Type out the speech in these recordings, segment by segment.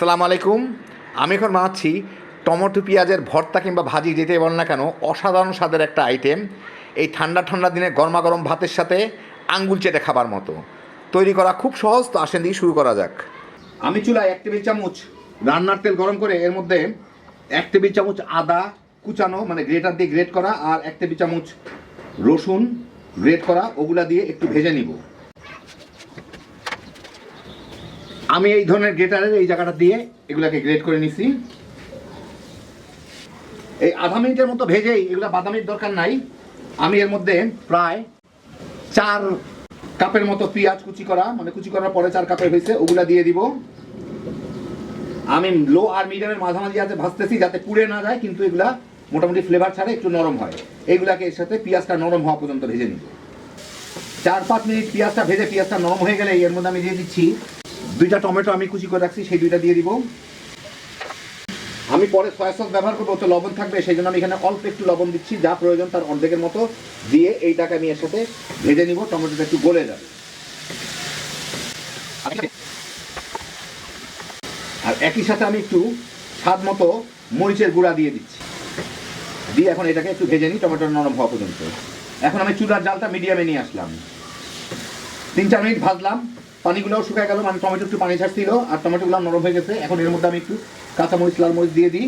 আসসালামু আলাইকুম। আমি এখন বানাচ্ছি টমেটো পেঁয়াজের ভর্তা কিংবা ভাজি যেতে বল না কেন, অসাধারণ স্বাদের একটা আইটেম এই ঠান্ডা ঠান্ডা দিনে গরমা গরম ভাতের সাথে আঙ্গুল চেটে খাবার মতো। তৈরি করা খুব সহজ, তো আসেন দিয়ে শুরু করা যাক। আমি চুলায় এক টেবিল চামচ রান্নার তেল গরম করে এর মধ্যে এক টেবিল চামচ আদা কুচানো মানে গ্রেটার দিয়ে গ্রেট করা, আর এক টেবিল চামচ রসুন গ্রেট করা, ওগুলা দিয়ে একটু ভেজে নিব। আমি এই ধরনের গ্রেটারের এই জায়গাটা দিয়ে এগুলাকে গ্রেট করে নিছি। এই আধা মিনিটের মতো ভেজেই এগুলা বাদামির দরকার নাই। আমি এর মধ্যে প্রায় চার কাপের মতো পেঁয়াজ কুচি করা মানে কুচি করার পরে চার কাপের হয়েছে, ওগুলা দিয়ে দিব। আমি লো আর মিডিয়ামের মাঝামাঝি আছে, ভাজতেছি যাতে পুড়ে না যায়, কিন্তু এগুলা মোটামুটি ফ্লেভার ছাড়া একটু নরম হয়। এইগুলাকে এর সাথে পেঁয়াজটা নরম হওয়া পর্যন্ত ভেজে নিব। চার পাঁচ মিনিট পেঁয়াজটা ভেজে পেঁয়াজটা নরম হয়ে গেলে এর মধ্যে আমি দিয়ে দিচ্ছি দুইটা টমেটো আমি কুচি করে রাখছি, সেই দুইটা দিয়ে দিব। আমি পরে সয়া সস ব্যবহার করব তো লবণ থাকবে, সেই জন্য আমি এখানে অল্প একটু লবণ দিচ্ছি, যা প্রয়োজন তার অর্ধেকের মতো দিয়ে এইটাকে আমি এর সাথে ভেজে নিব, টমেটোটা একটু গলে যাবে। আর একই সাথে আমি একটু স্বাদ মতো মরিচের গুঁড়া দিয়ে দিচ্ছি। দিয়ে এখন এটাকে একটু ভেজে নিই, টমেটো নরম হওয়া পর্যন্ত। এখন আমি চুলার জালটা মিডিয়ামে নিয়ে আসলাম। তিন চার মিনিট ভাজলাম। পানিগুলোও শুকায় গেল মানে টমেটো একটু পানি ছাড়ছিল আর টমেটোগুলো নরম হয়ে গেছে। এখন এর মধ্যে আমি একটু কাঁচামরিচ লাল মরিচ দিয়ে দিই।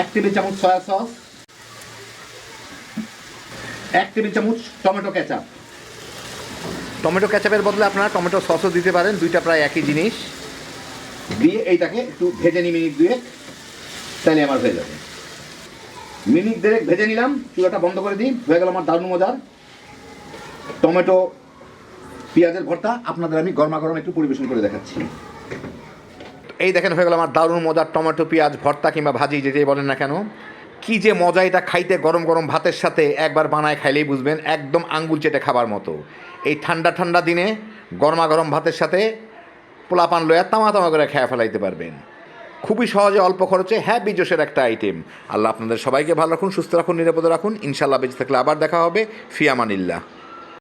এক টেবিল চামচ সয়া সস এক টেবিল চামচ টমেটো কেচাপ। টমেটো কেচাপের বদলে আপনারা টমেটো সসও দিতে পারেন দুইটা প্রায় একই জিনিস। দিয়ে এইটাকে একটু ভেজে নিই মিনিট দুয়েক তাহলে আমার হয়ে যাবে। মিনিট দেড়েক ভেজে নিলাম চুলাটা বন্ধ করে দিই হয়ে গেল আমার দারুণ মজার। টমেটো পেঁয়াজের ভর্তা আপনাদের আমি গরমা গরম একটু পরিবেশন করে দেখাচ্ছি। এই দেখেন হয়ে গেল আমার দারুণ মজার টমেটো, পেঁয়াজ, ভর্তা কিংবা ভাজি যেটাই বলেন না কেন। কি যে মজা এটা খাইতে গরম গরম ভাতের সাথে একবার বানায় খাইলেই বুঝবেন, একদম আঙ্গুল চেটে খাবার মতো। এই ঠান্ডা ঠান্ডা দিনে গরমা গরম ভাতের সাথে পোলাপান লয়া তামা তামা করে খেয়ে ফেলাইতে পারবেন। খুবই সহজে অল্প খরচে হ্যাঁ জোশের একটা আইটেম। আল্লাহ আপনাদের সবাইকে ভালো রাখুন, সুস্থ রাখুন, নিরাপদে রাখুন। ইনশাল্লাহ বেঁচে থাকলে আবার দেখা হবে। ফিয়ামানিল্লাহ।